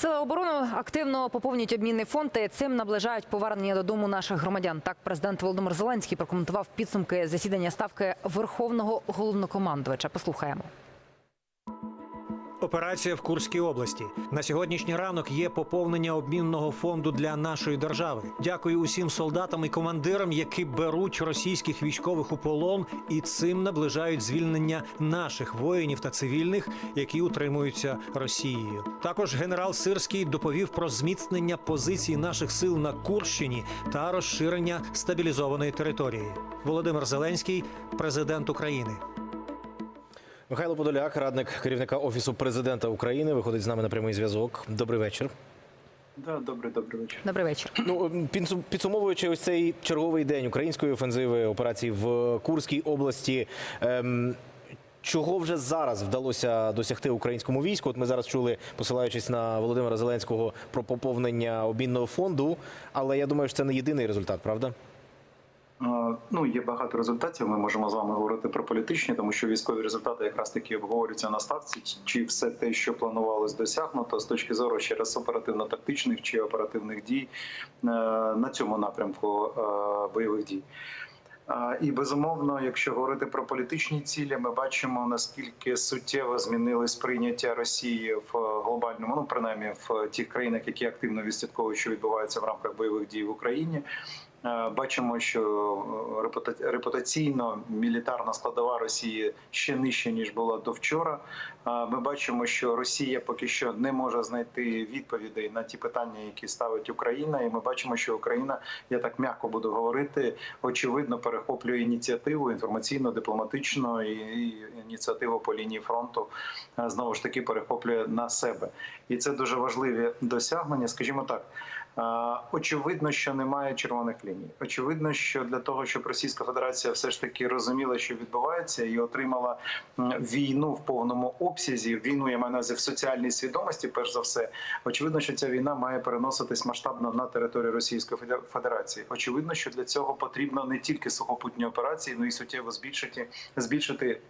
Сили оборони активно поповнюють обмінний фонд і цим наближають повернення додому наших громадян. Так, президент Володимир Зеленський прокоментував підсумки засідання ставки Верховного головнокомандувача. Послухаємо. Операція в Курській області на сьогоднішній ранок є поповнення обмінного фонду для нашої держави. Дякую усім солдатам і командирам, які беруть російських військових у полон і цим наближають звільнення наших воїнів та цивільних, які утримуються Росією. Також генерал Сирський доповів про зміцнення позицій наших сил на Курщині та розширення стабілізованої території. Володимир Зеленський, президент України. Михайло Подоляк, радник керівника офісу президента України, виходить з нами на прямий зв'язок. Добрий вечір. Да, добрий, добрий вечір. Добрий вечір. Ну підсумовуючи ось цей черговий день української офензиви операції в Курській області. Ем, Чого вже зараз вдалося досягти українському війську? От ми зараз чули, посилаючись на Володимира Зеленського, про поповнення обмінного фонду. Але я думаю, що це не єдиний результат, правда? Е, Ну, є багато результатів. Ми можемо з вами говорити про політичні, тому що військові результати якраз таки обговорюються на ставці. Чи все те, що планувалось досягнуто з точки зору ще раз оперативно-тактичних чи оперативних дій е, на цьому напрямку е, бойових дій. І безумовно, якщо говорити про політичні цілі, ми бачимо наскільки суттєво змінилось прийняття Росії в глобальному, ну принаймні в тих країнах, які активно відслідковують, що відбувається в рамках бойових дій в Україні. Е, Бачимо, що е, репута- репутаційно мілітарна складова Росії ще нижче ніж була до вчора. Е, Ми бачимо, що Росія поки що не може знайти відповідей на ті питання, які ставить Україна. І ми бачимо, що Україна, я так м'яко буду говорити, очевидно перехоплює ініціативу інформаційно, дипломатично і ініціативу по лінії фронту знову ж таки перехоплює на себе. І це дуже важливі досягнення. Скажімо так. Очевидно, що немає червоних ліній. Очевидно, що для того, щоб Російська Федерація все ж таки розуміла, що відбувається, і отримала війну в повному обсязі. Війну я маю на в соціальній свідомості. Перш за все, очевидно, що ця війна має переноситись масштабно на територію Російської Федерації. Очевидно, що для цього потрібно не тільки сухопутні операції, але й суттєво збільшити збільшити.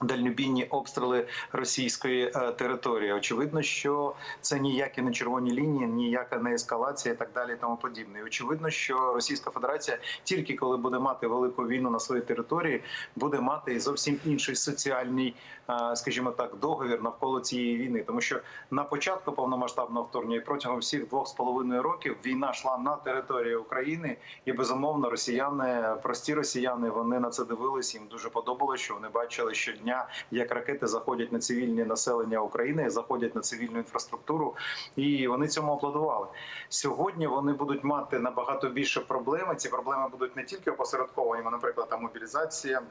Дальнобійні обстріли російської е, території. Очевидно, що це ніякі не червоні лінії, ніяка не ескалація і так далі. і Тому подібне. І очевидно, що Російська Федерація тільки коли буде мати велику війну на своїй території, буде мати зовсім інший соціальний, е, скажімо так, договір навколо цієї війни. Тому що на початку повномасштабного вторгнення і протягом всіх двох з половиною років війна йшла на території України, і безумовно, росіяни, прості росіяни, вони на це дивились. Їм дуже подобалося, що вони бачили щодня, як ракети заходять на цивільні населення України, заходять на цивільну інфраструктуру, і вони цьому аплодували. Сьогодні вони будуть мати набагато більше проблеми. Ці проблеми будуть не тільки опосередковані, наприклад, там мобілізація.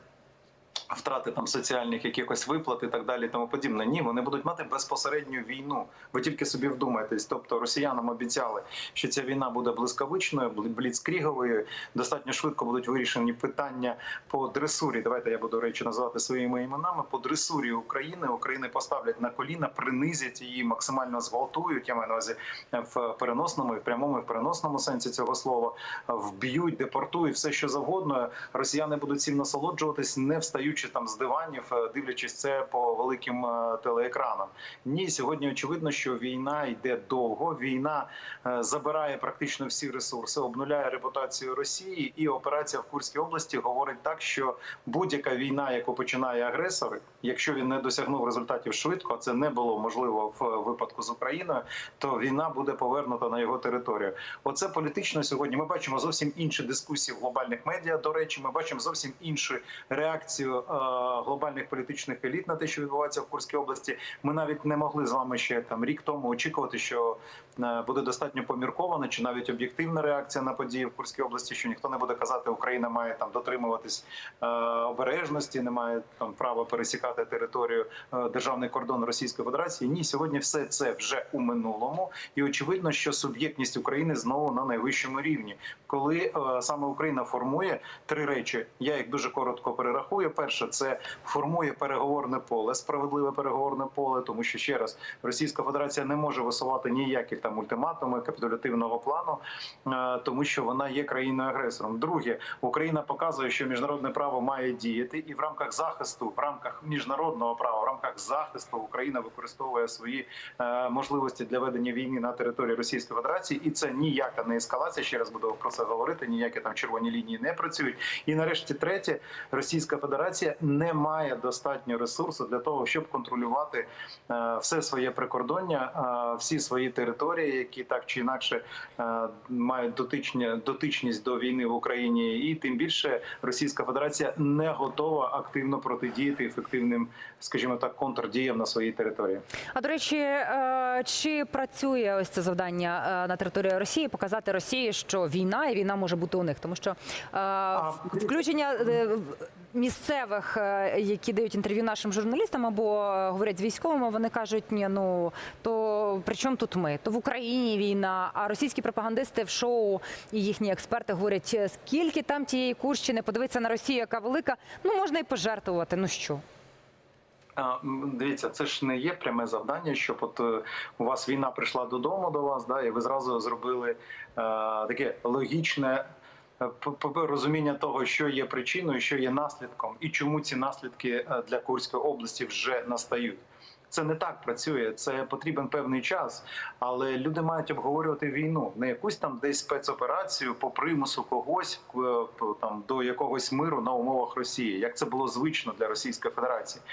Втрати там соціальних якихось виплат і так далі, тому подібне. Ні, вони будуть мати безпосередню війну. Ви тільки собі вдумайтесь. Тобто росіянам обіцяли, що ця війна буде блискавичною, бл- бліцкріговою. Достатньо швидко будуть вирішені питання по дресурі. Давайте я буду речі називати своїми іменами. По дресурі України України поставлять на коліна, принизять її, максимально зґвалтують. Я маю на увазі в переносному і в прямому і в переносному сенсі цього слова. Вб'ють, депортують все, що завгодно. Росіяни будуть цим насолоджуватись, не встаючи там з диванів, е, дивлячись це по великим е, телеекранам. Ні, сьогодні очевидно, що війна йде довго. Війна е, забирає практично всі ресурси, обнуляє репутацію Росії, і операція в Курській області говорить так, що будь-яка війна, яку починає агресор, якщо він не досягнув результатів швидко, а це не було можливо в випадку з Україною, то війна буде повернута на його територію. Оце політично сьогодні. Ми бачимо зовсім інші дискусії в глобальних медіа. До речі, ми бачимо зовсім іншу реакцію глобальних політичних еліт на те, що відбувається в Курській області. Ми навіть не могли з вами ще там рік тому очікувати, що е, буде достатньо поміркована чи навіть об'єктивна реакція на події в Курській області, що ніхто не буде казати, Україна має там дотримуватись е, обережності, не має там права пересікати територію е, державний кордон Російської Федерації. Ні, сьогодні все це вже у минулому, і очевидно, що суб'єктність України знову на найвищому рівні, коли е, саме Україна формує три речі. Я їх дуже коротко перерахую. Перше. Перше, це формує переговорне поле, справедливе переговорне поле, тому що ще раз Російська Федерація не може висувати ніяких там ультиматуми капітулятивного плану, е, тому що вона є країною агресором. Друге, Україна показує, що міжнародне право має діяти, і в рамках захисту, в рамках міжнародного права, в рамках захисту Україна використовує свої е, можливості для ведення війни на території Російської Федерації, і це ніяка не ескалація. Ще раз буду про це говорити. Ніякі там червоні лінії не працюють. І нарешті, третє, Російська Федерація не має достатньо ресурсу для того, щоб контролювати е, все своє прикордоння, е, всі свої території, які так чи інакше е, мають дотичні, дотичність до війни в Україні, і тим більше Російська Федерація не готова активно протидіяти ефективним, скажімо так, контрдіям на своїй території. А до речі, чи працює ось це завдання на території Росії показати Росії, що війна і війна може бути у них, тому що включення місцевих, е, які дають інтерв'ю нашим журналістам або е, говорять з військовими, вони кажуть, ні, ну то при чому тут ми? То в Україні війна, а російські пропагандисти в шоу і їхні експерти говорять, «Е, скільки там тієї Курщини, подивитися на Росію, яка велика, ну можна і пожертвувати. Ну що? Дивіться, це ж не є пряме завдання, щоб от е, у вас війна прийшла додому до вас, да, і ви зразу зробили е, таке логічне розуміння того, що є причиною, що є наслідком, і чому ці наслідки е, для Курської області вже настають. Це не так працює. Це потрібен певний час, але люди мають обговорювати війну, не якусь там десь спецоперацію по примусу когось е, там до якогось миру на умовах Росії, як це було звично для Російської Федерації.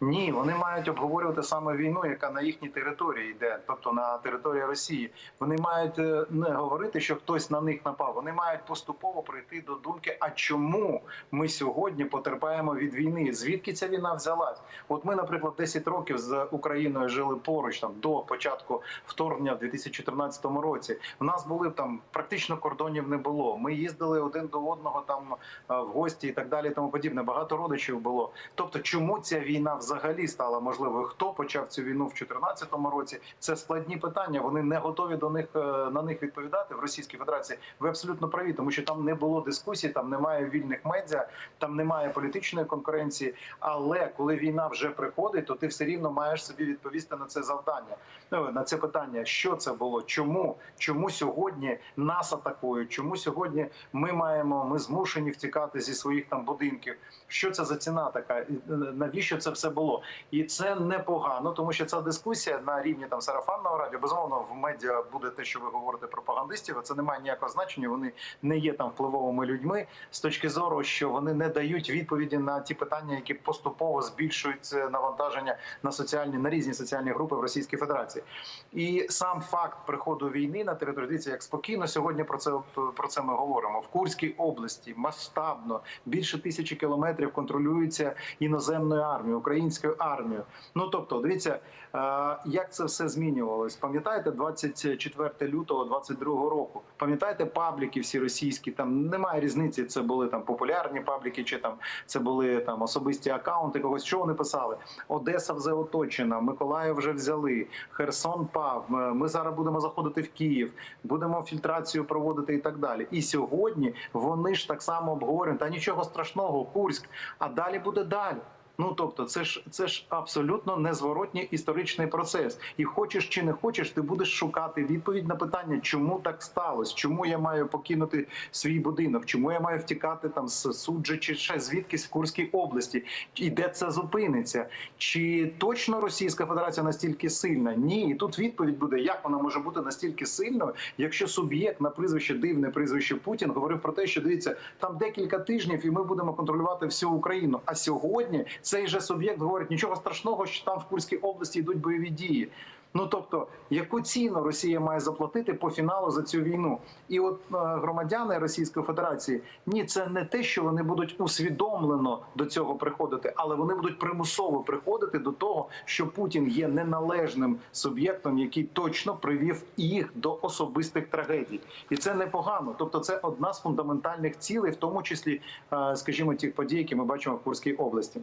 Ні, вони мають обговорювати саме війну, яка на їхній території йде, тобто на території Росії. Вони мають е, не говорити, що хтось на них напав. Вони мають поступово прийти до думки, а чому ми сьогодні потерпаємо від війни? Звідки ця війна взялась? От ми, наприклад, 10 років з Україною жили поруч там до початку вторгнення в 2014 році. У нас були там практично кордонів не було. Ми їздили один до одного там е, в гості і так далі. і Тому подібне. Багато родичів було. Тобто, чому ця війна взагалі стала можливою? Хто почав цю війну в 2014 році? Це складні питання. Вони не готові до них е, на них відповідати в Російській Федерації. Ви абсолютно праві, тому що там не було дискусій, там немає вільних медіа, там немає політичної конкуренції. Але коли війна вже приходить, то ти все рівно маєш собі відповісти на це завдання. Ну, на це питання, що це було, чому, чому сьогодні нас атакують, чому сьогодні ми маємо, ми змушені втікати зі своїх там будинків. Що це за ціна така? Е, Навіщо це все було? І це непогано, тому що ця дискусія на рівні там сарафанного радіо, безумовно, в медіа буде те, що ви говорите пропагандистів. Це не має ніякого значення. Вони не є там впливовими людьми з точки зору, що вони не дають відповіді на ті питання, які поступово збільшують навантаження на соціальні на різні соціальні групи в Російській Федерації. І сам факт приходу війни на територію дивіться, як спокійно сьогодні про це про це ми говоримо в Курській області. Масштабно більше тисячі кілометрів контролюється іноземною армією, українською армією. Ну тобто, дивіться, е, як це все змінювалось. Пам'ятаєте, 24 лютого 22 року. Пам'ятаєте пабліки всі російські? Там немає різниці. Це були там популярні пабліки, чи там це були там особисті акаунти когось. Що вони писали? Одеса вже оточена, Миколаїв вже взяли, Херсон пав. е, Ми зараз будемо заходити в Київ, будемо фільтрацію проводити і так далі. І сьогодні вони ж так само обговорюють. Та нічого страшного, Курськ, а далі буде далі. Ну тобто, це ж це ж абсолютно незворотній історичний процес. І хочеш чи не хочеш, ти будеш шукати відповідь на питання, чому так сталося, чому я маю покинути свій будинок, чому я маю втікати там з суджа чи ще звідкись в Курській області, і де це зупиниться? Чи точно Російська Федерація настільки сильна? Ні, і тут відповідь буде, як вона може бути настільки сильною, якщо суб'єкт на прізвище дивне прізвище Путін говорив про те, що дивіться, там декілька тижнів, і ми будемо контролювати всю Україну. А сьогодні цей же суб'єкт говорить нічого страшного, що там в Курській області йдуть бойові дії. Ну тобто, яку ціну Росія має заплатити по фіналу за цю війну? І от е, громадяни Російської Федерації ні, це не те, що вони будуть усвідомлено до цього приходити, але вони будуть примусово приходити до того, що Путін є неналежним суб'єктом, який точно привів їх до особистих трагедій, і це непогано. Тобто, це одна з фундаментальних цілей, в тому числі, е, скажімо, тих подій, які ми бачимо в Курській області.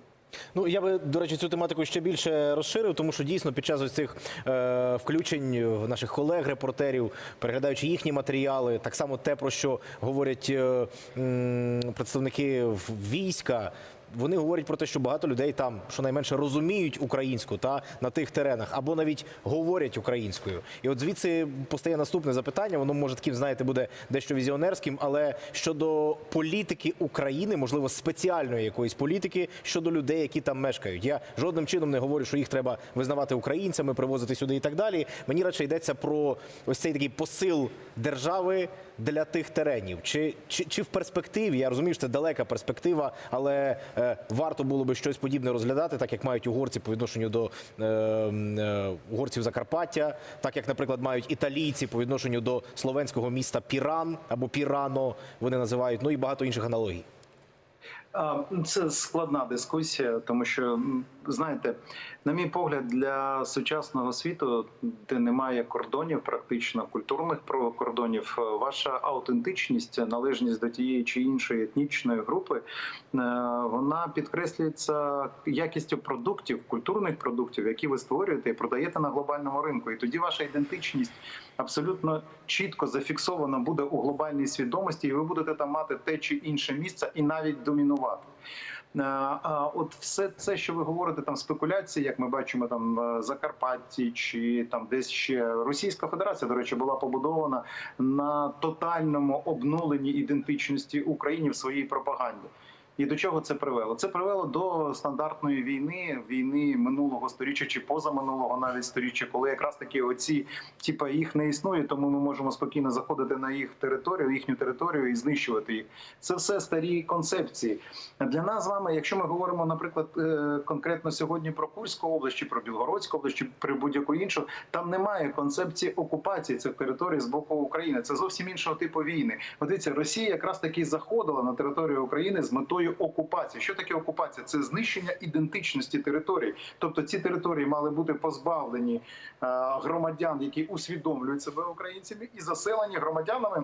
Ну я би до речі цю тематику ще більше розширив, тому що дійсно під час ось цих е, включень наших колег, репортерів, переглядаючи їхні матеріали, так само те, про що говорять е, м, представники війська. Вони говорять про те, що багато людей там щонайменше розуміють українську та на тих теренах, або навіть говорять українською. І от звідси постає наступне запитання. Воно може таким, знаєте, буде дещо візіонерським, але щодо політики України, можливо, спеціальної якоїсь політики щодо людей, які там мешкають. Я жодним чином не говорю, що їх треба визнавати українцями, привозити сюди і так далі. Мені радше йдеться про ось цей такий посил держави для тих теренів. Чи, чи, чи в перспективі, я розумію, що це далека перспектива, але варто було би щось подібне розглядати, так як мають угорці по відношенню до е, е, угорців Закарпаття, так як, наприклад, мають італійці по відношенню до словенського міста Піран або Пірано, вони називають, ну і багато інших аналогій. А, Це складна дискусія, тому що знаєте, на мій погляд, для сучасного світу, де немає кордонів, практично культурних кордонів, е, ваша аутентичність, належність до тієї чи іншої етнічної групи, е, вона підкреслюється якістю продуктів, культурних продуктів, які ви створюєте і продаєте на глобальному ринку. І тоді ваша ідентичність абсолютно чітко зафіксована буде у глобальній свідомості, і ви будете там мати те чи інше місце і навіть домінувати. Е, А от все це, що ви говорите, там спекуляції, як ми бачимо там в Закарпатті чи там десь ще Російська Федерація, до речі, була побудована на тотальному обнуленні ідентичності України в своїй пропаганді. І до чого це привело? Це привело до стандартної війни, війни минулого сторіччя чи позаминулого навіть сторіччя, коли якраз таки оці типа їх не існує, тому ми можемо спокійно заходити на їх територію, їхню територію і знищувати їх. Це все старі концепції. Для нас з вами, якщо ми говоримо, наприклад, е, конкретно сьогодні про Курську область, чи про Білгородську область, чи про будь-яку іншу, там немає концепції окупації цих територій з боку України. Це зовсім іншого типу війни. Дивіться, Росія якраз таки заходила на територію України з метою окупації. Що таке окупація? Це знищення ідентичності територій. Тобто ці території мали бути позбавлені е, громадян, які усвідомлюють себе українцями, і заселені громадянами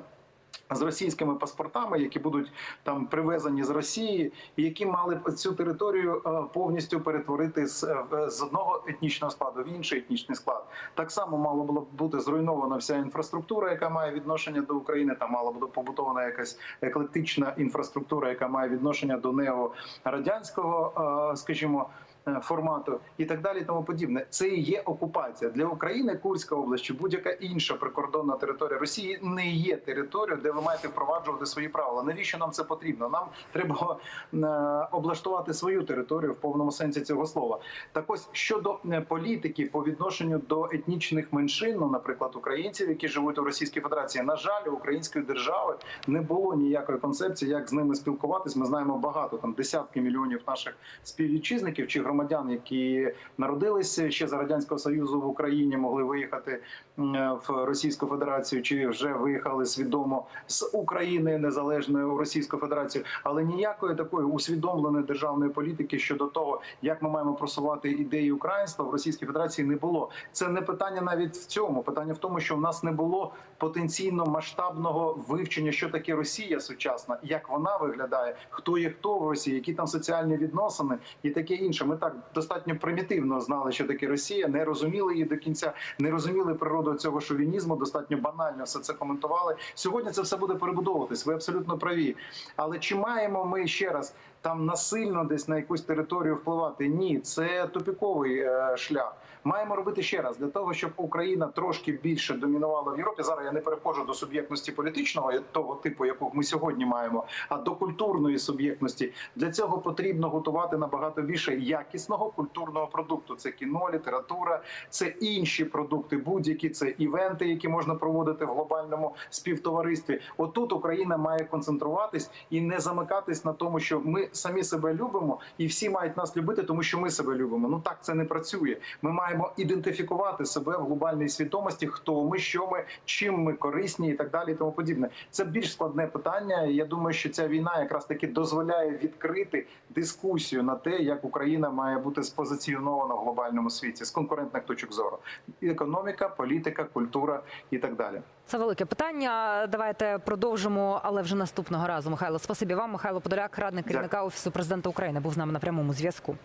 з російськими паспортами, які будуть там привезені з Росії, які мали цю територію е, повністю перетворити з, е, з одного етнічного складу в інший етнічний склад. Так само мало було бути зруйнована вся інфраструктура, яка має відношення до України. Там мала бути побудована якась еклектична інфраструктура, яка має відношення до неорадянського, е, скажімо. Е, Формату і так далі, тому подібне, це і є окупація для України. Курська область чи будь-яка інша прикордонна територія Росії не є територією, де ви маєте впроваджувати свої правила. Навіщо нам це потрібно? Нам треба е, облаштувати свою територію в повному сенсі цього слова. Так ось щодо е, політики по відношенню до етнічних меншин, ну, наприклад, українців, які живуть у Російській Федерації, на жаль, української держави не було ніякої концепції, як з ними спілкуватись. Ми знаємо багато там десятки мільйонів наших співвітчизників чи громадян, які народилися ще за радянського союзу в Україні, могли виїхати в Російську Федерацію, чи вже виїхали свідомо з України незалежної у Російську Федерацію, але ніякої такої усвідомленої державної політики щодо того, як ми маємо просувати ідеї українства в Російській Федерації, не було. Це не питання навіть в цьому. Питання в тому, що в нас не було потенційно масштабного вивчення, що таке Росія сучасна, як вона виглядає, хто є хто в Росії, які там соціальні відносини і таке інше. Ми так достатньо примітивно знали, що таке Росія, не розуміли її до кінця, не розуміли природу цього шовінізму. Достатньо банально все це коментували. Сьогодні це все буде перебудовуватись. Ви абсолютно праві. Але чи маємо ми ще раз там насильно десь на якусь територію впливати? Ні, це тупіковий е, шлях. Маємо робити ще раз для того, щоб Україна трошки більше домінувала в Європі. Зараз я не переходжу до суб'єктності політичного того типу, яку ми сьогодні маємо, а до культурної суб'єктності. Для цього потрібно готувати набагато більше якісного культурного продукту. Це кіно, література, це інші продукти, будь-які це івенти, які можна проводити в глобальному співтоваристві. Отут Україна має концентруватись і не замикатись на тому, що ми самі себе любимо, і всі мають нас любити, тому що ми себе любимо. Ну так це не працює. Ми маємо ідентифікувати себе в глобальній свідомості, хто ми, що ми, чим ми корисні, і так далі, і тому подібне. Це більш складне питання. Я думаю, що ця війна якраз таки дозволяє відкрити дискусію на те, як Україна має бути спозиціонована в глобальному світі з конкурентних точок зору: економіка, політика, культура і так далі. Це велике питання. Давайте продовжимо, але вже наступного разу. Михайло, спасибі вам. Михайло Подоляк, радник керівника офісу президента України, був з нами на прямому зв'язку.